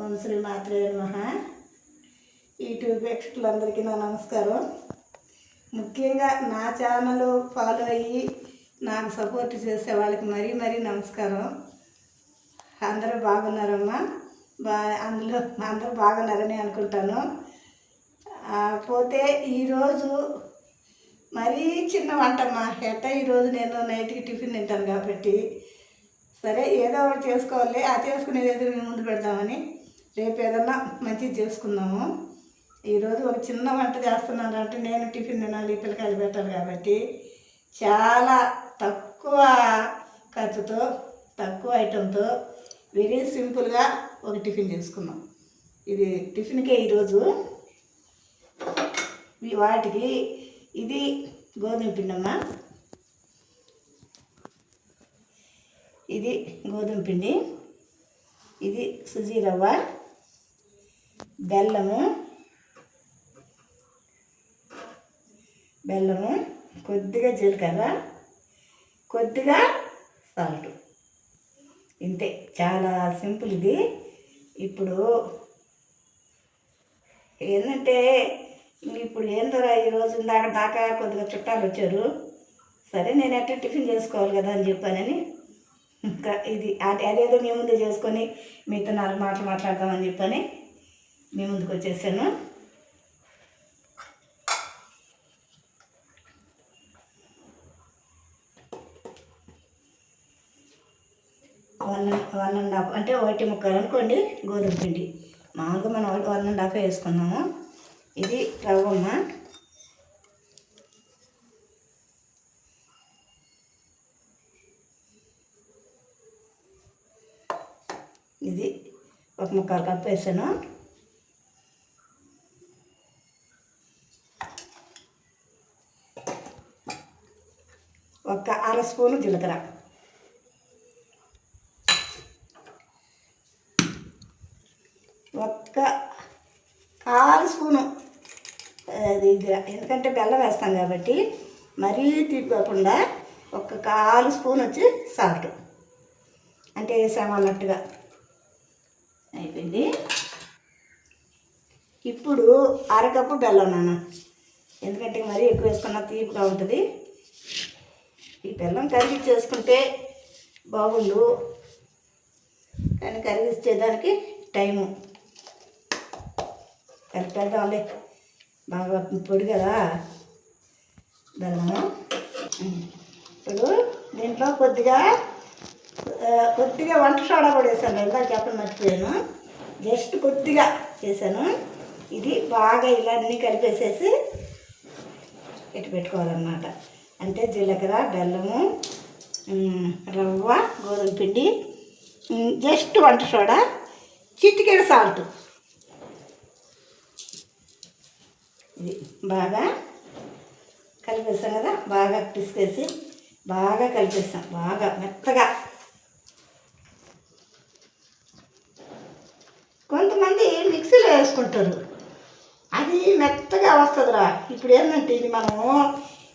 ఓం శ్రీ మాత్రే నమ. యూట్యూబ్ ప్రేక్షకులందరికీ నా నమస్కారం. ముఖ్యంగా నా ఛానల్ ఫాలో అయ్యి నాకు సపోర్ట్ చేసే వాళ్ళకి మరీ మరీ నమస్కారం. అందరూ బాగున్నారమ్మా. బా అందులో అందరూ బాగున్నారని అనుకుంటాను. పోతే ఈరోజు మరీ చిన్న వంటమ్మా. ఎట్ట ఈరోజు నేను నైట్కి టిఫిన్ తింటాను కాబట్టి. సరే ఏదో ఒకటి చేసుకోవాలి. ఆ చేసుకునేది ఏదో మేము ముందు పెడదామని. రేపు ఏదన్నా మంచిది చేసుకుందాము. ఈరోజు ఒక చిన్న వంట చేస్తున్నాను అంటే నేను టిఫిన్ తినాలి పిల్లకాయలు పెట్టాలి కాబట్టి. చాలా తక్కువ ఖర్చుతో తక్కువ ఐటెంతో వెరీ సింపుల్గా ఒక టిఫిన్ చేసుకున్నాం ఇది టిఫిన్కే ఈరోజు. వాటికి ఇది గోధుమ పిండమ్మా. ఇది గోధుమ పిండి. ఇది సుజీ రవ్వ బెల్లము బెల్లము కొద్దిగా జీలకర్ర కొద్దిగా సాల్ట్. ఇంతే చాలా సింపుల్ ఇది. ఇప్పుడు ఏంటంటే ఇప్పుడు ఇప్పుడు ఏందోరా ఈరోజు ఇందాక దాకా కొద్దిగా చుట్టాలు వచ్చారు. సరే నేను ఎట్లా టిఫిన్ చేసుకోవాలి కదా అని చెప్పానని. ఇంకా ఇది అదేదో మీ ముందే చేసుకొని మీతో నాలుగు మాటలు మాట్లాడదామని చెప్పని. మీ ముందుకు వచ్చేసాను వన్ వన్ అండ్ హాఫ్ అంటే ఒకటి ముక్కలు అనుకోండి గోధుమ పిండి. మామూలుగా మనం వన్ అండ్ హాఫ్ వేసుకున్నాము. ఇది రవ్వమ్మ ఇది ఒక ముక్కలు కప్పు వేసాను. ఒక అర స్పూను జీలకర్ర. ఒక్క కాలు స్పూను. అది ఎందుకంటే బెల్లం వేస్తాం కాబట్టి మరీ తీపకుండా ఒక్క కాలు స్పూన్ వచ్చి సాల్ట్. అంటే వేసాము అన్నట్టుగా. అయిపోయింది. ఇప్పుడు అరకప్పు బెల్లం నాన్న. ఎందుకంటే మరీ ఎక్కువ వేసుకున్న తీపిగా ఉంటుంది. ఈ బెల్లం కరిగించి చేసుకుంటే బాగుండు. కానీ కరిగించేదానికి టైము. కలిపేద్దాంలే బాగా పొడి కదా బెల్లము. ఇప్పుడు దీంట్లో కొద్దిగా కొద్దిగా వంట సోడా కూడా వేసాను. ఇందాక చెప్పని మర్చిపోయాను. జస్ట్ కొద్దిగా చేశాను ఇది బాగా ఇలా అన్నీ కలిపేసేసి ఇటు పెట్టుకోవాలన్నమాట. అంటే జీలకర్ర బెల్లము రవ్వ గోధుమ పిండి జస్ట్ వంట సోడా చిటికెడ సాల్ట్. ఇది బాగా కలిపేస్తాం కదా బాగా పిసికేసి బాగా కలిపేస్తాం బాగా మెత్తగా. కొంతమంది మిక్సీలో వేసుకుంటారు. అది మెత్తగా వస్తుందిరా. ఇప్పుడు ఏంటంటే ఇది మనము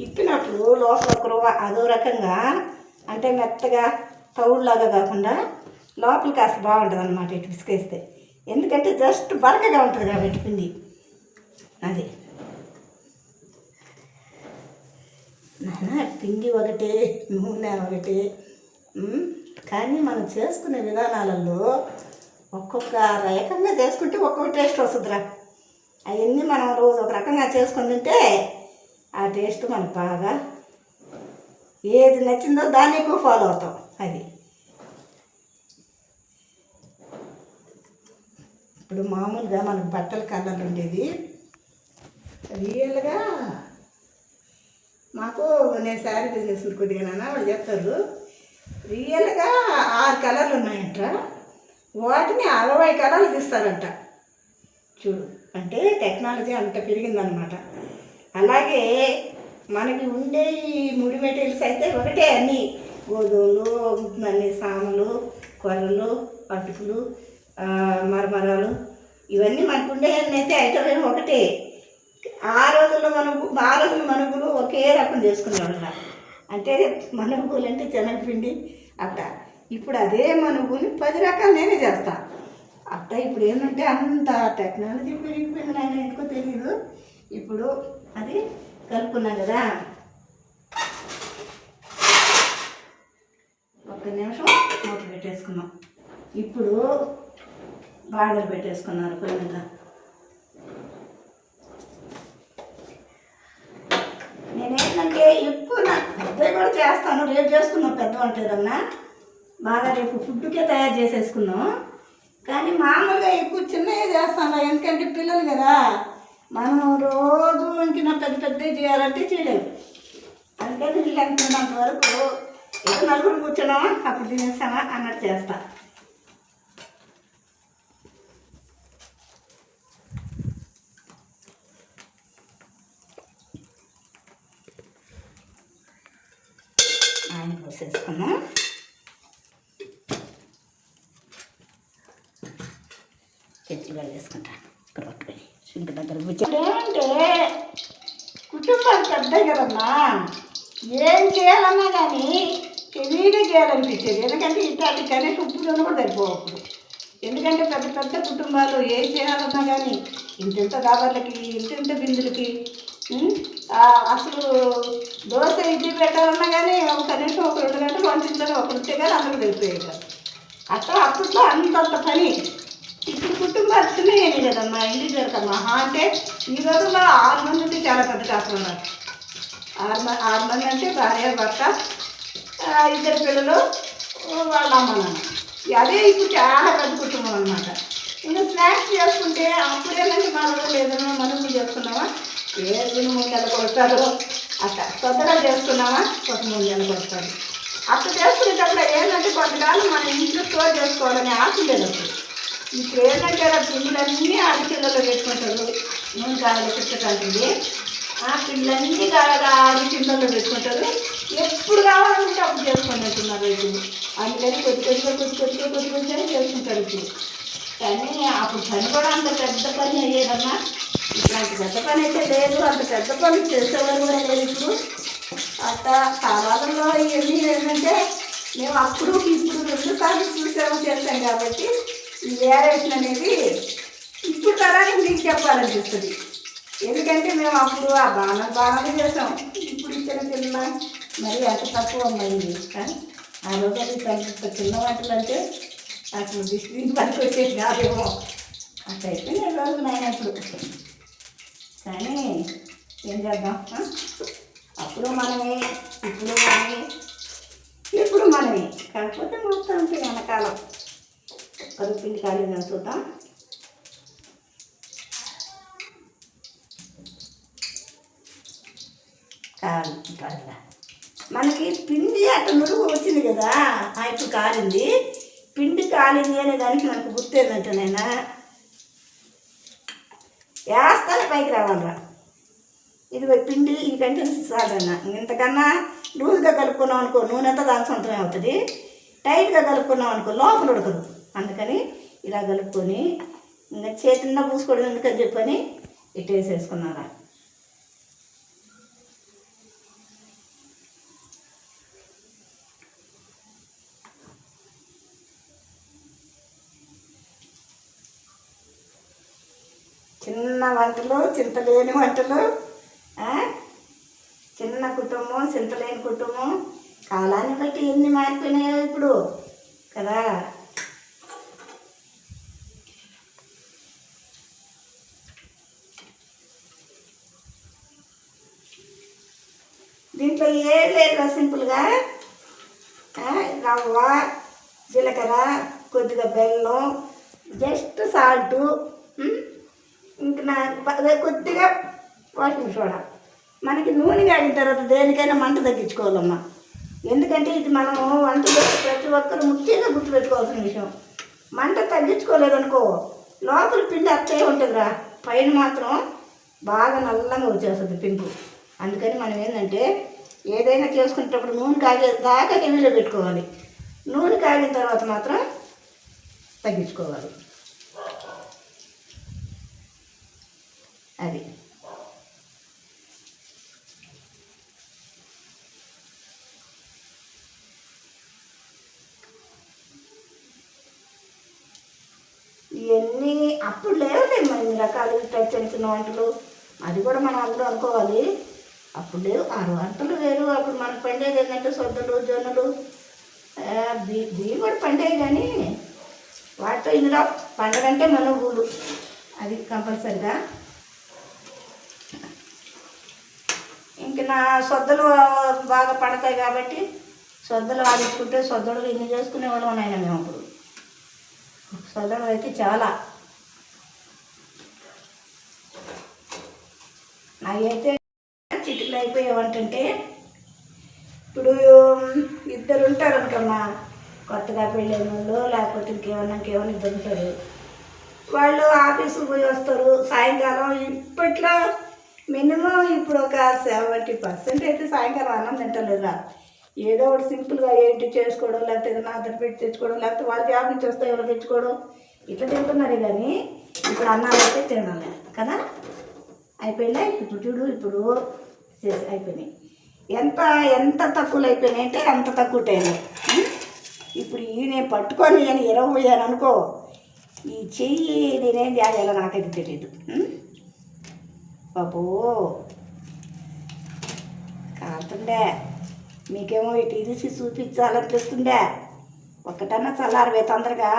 ఇప్పినప్పుడు లోపల ఒక అదో రకంగా అంటే మెత్తగా తవుడులాగా కాకుండా లోపల కాస్త బాగుంటుంది అనమాట ఇటు పిసికేస్తే ఎందుకంటే జస్ట్ బరకగా ఉంటుంది కాబట్టి పిండి. అది. నాన్న పిండి ఒకటే నూనె ఒకటే. కానీ మనం చేసుకునే విధానాలలో ఒక్కొక్క రకంగా చేసుకుంటే ఒక్కొక్క టేస్ట్ వస్తుందిరా. అవన్నీ మనం రోజు ఒక రకంగా చేసుకొని తింటే ఆ టేస్ట్ మనకు బాగా ఏది నచ్చిందో దాన్ని ఎక్కువ ఫాలో అవుతాం. అది. ఇప్పుడు మామూలుగా మనకు బట్టల కలర్ ఉండేది. రియల్గా మాకు నేను శారీ బిజినెస్ కొద్దిగా వాళ్ళు చెప్తారు రియల్గా ఆరు కలర్లు ఉన్నాయంట. వాటిని అరవై కలర్లు తీస్తారంట. చూడు అంటే టెక్నాలజీ అంత పెరిగిందనమాట. అలాగే మనకి ఉండే ఈ ముడి మెటీరియల్స్ అయితే ఒకటే అన్ని. గోధుమలు అన్ని సామలు కొర్రలు పట్టుకులు మరమరాలు. ఇవన్నీ మనకు ఉండే అయితే ఐటమ్ ఒకటే. ఆ రోజుల్లో మనకు ఆ రోజులు మనుగులు ఒకే రకం చేసుకునేవాళ్ళ అంటే మనుగులు అంటే శనగపిండి అట్ట. ఇప్పుడు అదే మనుగులు పది రకాలు నేనే చేస్తాను అట్ట ఇప్పుడు ఏంటంటే అంత టెక్నాలజీ పెరిగిపోయింది నాయన ఎందుకో తెలియదు ఇప్పుడు అది కలుపుకున్నాం కదా. ఒక్క నిమిషం మూత పెట్టేసుకున్నాం ఇప్పుడు బార్డర్ పెట్టేసుకున్నారు పొయ్యి మీద నేనేంటంటే ఎక్కువ నా పెద్దవి కూడా చేస్తాను రేపు చేసుకున్నాం పెద్ద వంటదన్నా బాగా రేపు ఫుడ్కే తయారు చేసేసుకున్నాం. కానీ మామూలుగా ఎక్కువ చిన్నవి చేస్తాను ఎందుకంటే పిల్లలు కదా. మనం రోజు ఇంకిన పెద్ద పెద్ద చేయాలంటే చేయలేము. అందుకని వీళ్ళు అనుకున్నంత వరకు ఏదో నలుగురు కూర్చున్నావా అప్పుడు తినేస్తామా అన్నట్టు చేస్తా. ఆయన పోసేసుకున్నాం. చర్చి వేసుకుంటాను సింక్ కుటుంబాలు పెద్ద కదమ్మా. ఏం చేయాలన్నా కానీ హెవీగా చేయాలనిపించేది. ఎందుకంటే ఇట్లాంటి కనీసం ఉప్పులోనూ కూడా సరిపోవప్పుడు ఎందుకంటే పెద్ద పెద్ద కుటుంబాలు ఏం చేయాలన్నా కానీ ఇంతింత దాబర్లకి ఇంతింత బిందులకి అసలు దోశ ఇడ్లీ పెట్టాలన్నా కానీ ఒక కనీసం ఒక రెండు గంటలు వంటింట్లో ఒక ఉంటే కానీ అందరూ వెళ్ళిపోయేది అట్లా అప్పట్లో అంతంత పని ఇప్పుడు కుటుంబాలు ఏమి కదమ్మా ఇల్లు వెళ్తాం మహా అంటే ఈ రోజుల్లో ఆరు మంది ఉంటే చాలా పెద్ద కాపులు ఉన్నారు ఆరు మంది ఆరు మంది అంటే భార్య భర్త ఇద్దరు పిల్లలు వాళ్ళ అమ్మ నాన్న. అదే ఇప్పుడు చాలా పెద్ద కుటుంబం అనమాట ఇంకా స్నాక్స్ చేసుకుంటే అప్పుడేనంటే మా రోజులు ఏదైనా మనం చేసుకున్నామా ఏ రెండు మూడు నెలలకు వస్తారు అట్లా కొత్తగా చేసుకున్నామా ఒక మూడు నెలలకు వస్తారు అట్లా చేసుకునేటప్పుడు ఏంటంటే కొంతకాలం మన ఇంట్లో స్టోర్ చేసుకోవాలని ఆశ లేదు అప్పుడు. ఇప్పుడు ఏంటంటే ఆ పిండిలన్నీ ఆడి పెట్టుకుంటారు. నూనె కాయలు పెట్టకంటుంది ఆ పిల్లలన్నీ కాగా ఆడి పిల్లలు పెట్టుకుంటారు. ఎప్పుడు కావాలంటే అప్పుడు చేసుకున్నట్టున్నారు ఇప్పుడు అందుకని కొద్ది కొద్దిగా కొద్ది కొద్దిగా కొద్ది కొద్దిగా చేసుకుంటారు ఇప్పుడు. కానీ అప్పుడు పని కూడా అంత పెద్ద పని అయ్యేదమ్మా. ఇప్పుడు అంత పెద్ద పని అయితే లేదు. అంత పెద్ద పని చేసేవారు కూడా లేదు ఇప్పుడు. అట్లా కాలంలో ఇవన్నీ ఏంటంటే మేము అప్పుడు ఇప్పుడు రెండు సార్లు చూసాము చేస్తాం కాబట్టి ఈ వేరేషన్ అనేది ఇప్పుడు తరానికి మీకు చెప్పాలనిపిస్తుంది. ఎందుకంటే మేము అప్పుడు ఆ బాణ బాణాలు చేసాం ఇప్పుడు ఇచ్చిన చిన్న మరి అంత తక్కువ అమ్మాయింది కానీ ఆ రోజు తగ్గిస్తా చిన్న వంటలు అంటే అసలు దిష్టి పనికి వచ్చేది కాదేమో. అట్లా అయితే రోజు రోజులు అప్పుడు కానీ ఏం చేద్దాం అప్పుడు మనమే ఇప్పుడు మనమే ఇప్పుడు మనమే. కాకపోతే మొత్తం అంతే వెనకాలం. చూద్దాం కాదు కాదురా మనకి పిండి అట్ట నురుగు వచ్చింది కదా ఆ ఇప్పుడు కాలింది. పిండి కాలింది అనే దానికి మనకు గుర్తు ఏంటంటే నేను వేస్తాను పైకి రావాలరా. ఇది పిండి ఈ కంటెన్స్ సాధన ఇంతకన్నా లూజ్గా కలుపుకున్నాం అనుకో నూనె అంతా దాని సొంతమే అవుతుంది. టైట్గా కలుపుకున్నాం అనుకో లోపల ఉడకదు. అందుకని ఇలా కలుపుకొని ఇంకా చేతిలో పూసుకోవడం ఎందుకని చెప్పని ఇటు వేసేసుకున్నారా చిన్న వంటలు చింతలేని వంటలు చిన్న కుటుంబం చింతలేని కుటుంబం. కాలాన్ని బట్టి ఎన్ని మారిపోయినాయో ఇప్పుడు. కదా దీంట్లో ఏం సింపుల్గా రవ్వ జీలకర్ర కొద్దిగా బెల్లం జస్ట్ సాల్టు ఇంక నా కొద్దిగా వాషింగ్ సోడా. మనకి నూనె కాగిన తర్వాత దేనికైనా మంట తగ్గించుకోవాలమ్మా. ఎందుకంటే ఇది మనము వంటలో ప్రతి ఒక్కరు ముఖ్యంగా గుర్తుపెట్టుకోవాల్సిన విషయం. మంట తగ్గించుకోలేదనుకో లోపల పిండి అత్తే ఉంటుందిరా. పైన మాత్రం బాగా నల్లంగా వచ్చేస్తుంది పింపు అందుకని మనం ఏంటంటే ఏదైనా చేసుకునేటప్పుడు నూనె కాగే దాకా గిన్నెలో పెట్టుకోవాలి. నూనె కాగిన తర్వాత మాత్రం తగ్గించుకోవాలి. అది. ఇవన్నీ అప్పుడు లేవులే ఇన్ని రకాలు ఇట్లా చిన్న చిన్న వంటలు. అది కూడా మనం అందరూ అనుకోవాలి. అప్పుడు లేవు ఆరు వంటలు వేరు. అప్పుడు మనకు పండేది ఏంటంటే సొద్దలు జొన్నలు. బియ్యం కూడా పండేవి కానీ వాటితో ఇందులో పండగ అంటే ఊళ్ళు అది కంపల్సరిగా. ఇంక నా సొద్దలు బాగా పడతాయి కాబట్టి సొద్దలు ఆడించుకుంటే సొద్దలు ఇన్ని చేసుకునేవాళ్ళం ఉన్నాయి మేము అప్పుడు. సొద్దలు అయితే చాలా. నాకైతే అయిపోయావంటే ఇప్పుడు ఇద్దరు ఉంటారు అనుకమ్మా కొత్తగా పెళ్ళైన వాళ్ళు లేకపోతే ఇంకేమన్నా ఇంకేమన్నా ఇద్దరు ఉంటారు వాళ్ళు ఆఫీసుకు పోయి వస్తారు సాయంకాలం ఇప్పట్లో మినిమం ఇప్పుడు ఒక సెవెంటీ పర్సెంట్ అయితే సాయంకాలం అన్నం తింటలేదురా. ఏదో ఒకటి సింపుల్గా ఏంటి చేసుకోవడం లేకపోతే ఏదైనా అద్దరు పెట్టి తెచ్చుకోవడం లేకపోతే వాళ్ళ జాబ్ నుంచి వస్తే ఎవరు తెచ్చుకోవడం ఇట్లా తింటున్నారు కానీ ఇప్పుడు అన్నాలు అయితే తినాలి కదా? అయిపోయినాయి ఇప్పుడు చూడు ఇప్పుడు చేసి అయిపోయినాయి ఎంత ఎంత తక్కువలు అయిపోయినాయి అంటే అంత తక్కువ టైం ఇప్పుడు ఈ నేను పట్టుకొని నేను ఇరవపోయాను అనుకో ఈ చెయ్యి నేనేం చేయాలో నాకైతే తెలియదు బాబో కాలుతుండే. మీకేమో ఇటు ఇరిసి చూపించాలనిపిస్తుండే. ఒక్కటన్నా చల్లారవే తొందరగా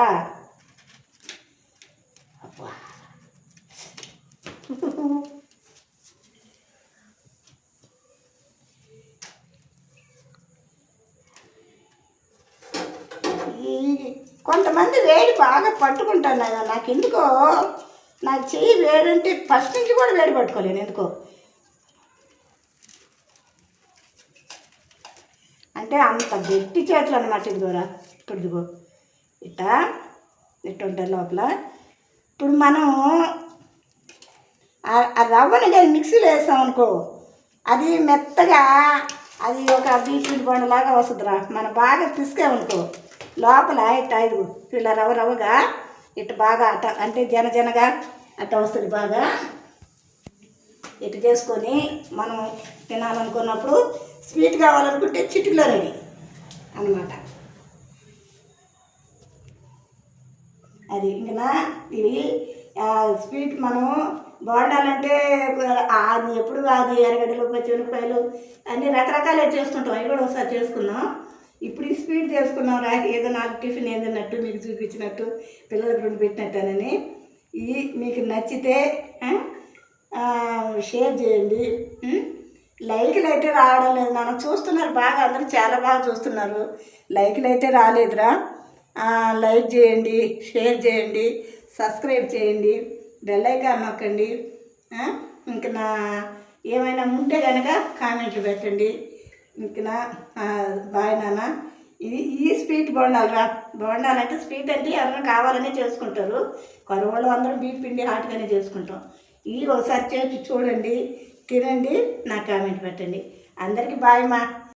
అబ్బా ఈ కొంతమంది వేడి బాగా పట్టుకుంటాను నాకు ఎందుకో నాకు చెయ్యి వేడంటే ఫస్ట్ నుంచి కూడా వేడి పట్టుకోలేను ఎందుకో? అంటే అంత గట్టి చేతులు అనమాట ఇదిగోరా ఇప్పుడు ఇదిగో ఇట్ట ఇట్ట ఉంటారు లోపల. ఇప్పుడు మనం ఆ రవ్వను రవ్వని కానీ మిక్సీలో వేసాం అనుకో అది మెత్తగా అది ఒక బీట్రూట్ బండలాగా వస్తుందిరా. మనం బాగా పిసికామనుకో. లోపల ఇట్ట ఇది ఇలా రవ్వ రవ్వగా ఇట్ట బాగా అట్ట అంటే జన జనగా అట్ట వస్తుంది బాగా. ఇటు చేసుకొని మనం తినాలనుకున్నప్పుడు స్వీట్ కావాలనుకుంటే చిటికలో రెడీ అన్నమాట. అది ఇంకా ఇవి స్వీట్ మనం బాగుండాలంటే అది ఎప్పుడు అది ఎరగడ్డలు పచ్చిమిరపకాయలు అన్ని రకరకాలే చేసుకుంటాం అవి కూడా ఒకసారి చేసుకున్నాం ఇప్పుడు ఈ స్పీడ్ చేసుకున్నాం రా ఏదో నాకు టిఫిన్ ఏదన్నట్టు మీకు చూపించినట్టు పిల్లలకు రెండు పెట్టినట్టనని. ఈ మీకు నచ్చితే షేర్ చేయండి. లైక్లు అయితే రావడం లేదు మనం చూస్తున్నారు బాగా అందరూ చాలా బాగా చూస్తున్నారు. లైక్లు అయితే రాలేదురా. లైక్ చేయండి షేర్ చేయండి సబ్స్క్రైబ్ చేయండి బెల్ ఐకాన్ నొక్కండి. ఇంకా ఇంక నా ఏమైనా ఉంటే కనుక కామెంట్లు పెట్టండి. ఇంకనా? బాయ్ నాన్న. ఇది ఈ స్వీట్ బోండాలరా బోండాలంటే స్వీట్ అంటే ఎవరైనా కావాలనే చేసుకుంటారు. కొరవాళ్ళు అందరూ బీట్ పిండి హాట్గానే చేసుకుంటాం. ఇవి ఒకసారి చేసి చూడండి తినండి నా కామెంట్ పెట్టండి. అందరికీ బాయ్ మా.